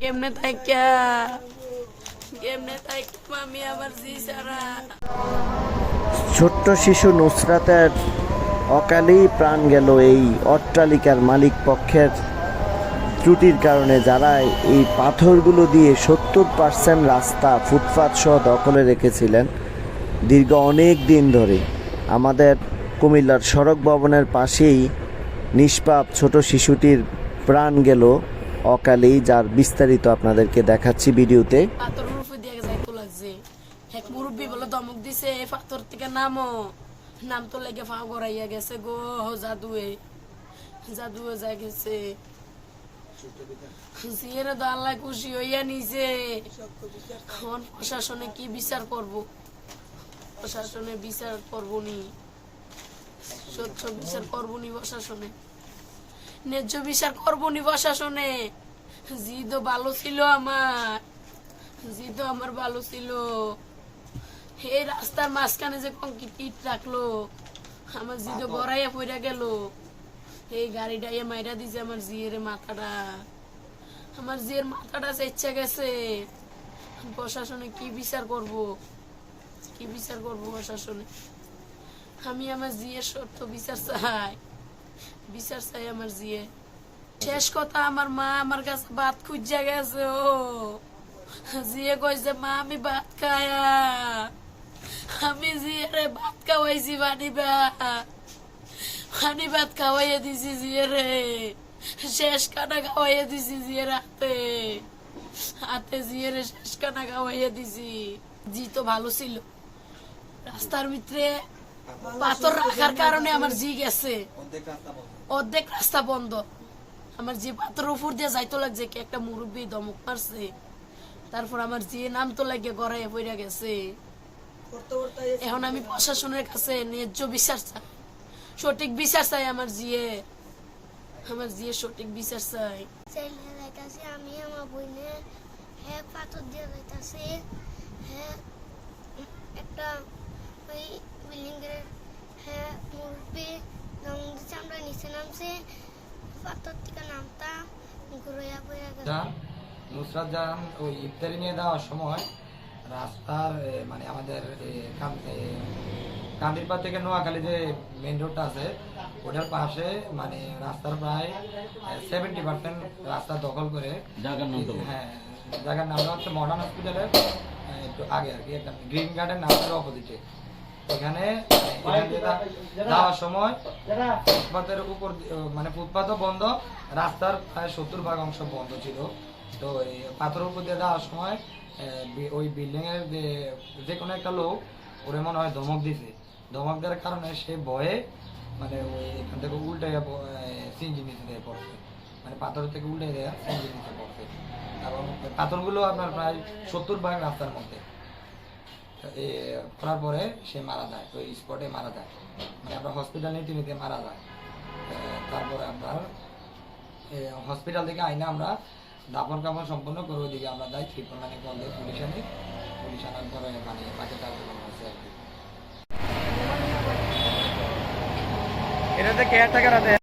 কেমনে থাইকা। কেমনে আমি জি সারা। ছোট্ট শিশু নুসরাতের অকালেই প্রাণ গেল এই অট্টালিকার মালিক পক্ষের ত্রুটির কারণে যারা এই পাথরগুলো দিয়ে সত্তর পার্সেন্ট রাস্তা ফুটপাত সহ দখলে রেখেছিলেন দীর্ঘ অনেক দিন ধরে। আমাদের কুমিল্লার সড়ক ভবনের পাশেই নিষ্পাপ ছোট শিশুটির প্রাণ গেল অকালেই যার বিস্তারিত আপনাদেরকে দেখাচ্ছি ভিডিওতে। প্রশাসনে কি বিচার করব? প্রশাসনে বিচার করব নি। স্বচ্ছ বিচার করব নি প্রশাসনে। ন্যায্য বিচার করব নি প্রশাসনে। জি তো ভালো ছিল আমার। জি তো আমার ভালো ছিল। এই রাস্তার মাঝখানে যে কংক্রিট ইট রাখল আমার জি তো গড়াইয়া পড়া গেল। এই গাড়িটা ইয়ে মাইরা দিছে আমার জিয়ের মাথাটা। আমার জিয়ের মাথাটা ইচ্ছা গেছে। প্রশাসনে কি বিচার করব? কি বিচার করব প্রশাসনে? আমি আমার জিয়ের সত্য বিচার চাই। বিচার চাই আমার জিয়ে। শেষ কথা আমার মা আমার কাছে ভাত খুঁজা গেছে, ও। জিয়ে মা, আমি ভাত খায়া আমি জিয়ে রে ভাত খাওয়াইছি, পানি ভাত। খাওয়াইয়া দিছি জিয়ে রে শেষ কানা খাওয়াইয়া দিছি জিয়ে হাতে। হাতে জিয়ে রে শেষ কানা খাওয়াইয়া দিছি। জি তো ভালো ছিল। রাস্তার ভিতরে পাথর রাখার কারণে আমার জি গেছে। অর্ধেক রাস্তা বন্ধ। আমার যে পাথর উপর দিয়ে যাইতো লাগছে কি একটা মুরব্বী দমক মারছে। তারপর আমার যে নাম তো লাগে গড়াইয়া পড়ে গেছে। এখন আমি প্রশাসনের কাছে ন্যায্য বিচার চাই। সঠিক বিচার চাই আমার জিয়ে। আমার জিয়ে সঠিক বিচার চাই। আমি আমার বইনে হ্যাঁ পাথর দিয়ে যাইতাছে হ্যাঁ একটা ওই বিল্ডিং এর হ্যাঁ মুরব্বি দম দিচ্ছে আমরা নিচে নামছে পাথর থেকে নামতাম ঘুরাইয়া পড়ে গেল যা নুসরাত জাহান ওই ইফতারি নিয়ে দেওয়ার সময় রাস্তার মানে আমাদের কান্দিরপাড় থেকে নোয়াখালী যে মেন রোডটা আছে ওটার পাশে মানে রাস্তার প্রায় সেভেন্টি পার্সেন্ট রাস্তা দখল করে হ্যাঁ জায়গার নামটা হচ্ছে মডার্ন হসপিটালের একটু আগে আর কি একটা গ্রিন গার্ডেন নামের অপোজিটে। এখানে দিয়ে যাওয়ার সময় ফুটপাতের উপর মানে ফুটপাতও বন্ধ, রাস্তার প্রায় সত্তর ভাগ অংশ বন্ধ ছিল। তো এই পাথরের উপর দিয়ে যাওয়ার সময় ওই বিল্ডিং এর যে কোনো একটা লোক, ওরে মনে হয় ধমক দিছে। ধমক দেওয়ার কারণে সে ভয়ে মানে ওই এখান থেকে উল্টে সিঞ্জি নিচে দিয়ে পড়ছে। মানে পাথর থেকে উল্টে দেওয়া সিঞ্জি নিচে পড়ছে। এবং পাথরগুলো আপনার প্রায় সত্তর ভাগ রাস্তার মধ্যে। করার পরে সে মারা যায়, ওই স্পটে মারা যায়। মানে আমরা হসপিটাল নিতে নিতে মারা যায়। তারপরে আপনার হসপিটাল থেকে আইনা আমরা দাপন কাপড় সম্পূর্ণ করে ওইদিকে আমরা যাই ট্রিপল মানে কল পুলিশ আনি। পুলিশ আনার পরে মানে বাকি কার্যক্রম হচ্ছে আর কি। এটাতে কেয়ারটেকার আছে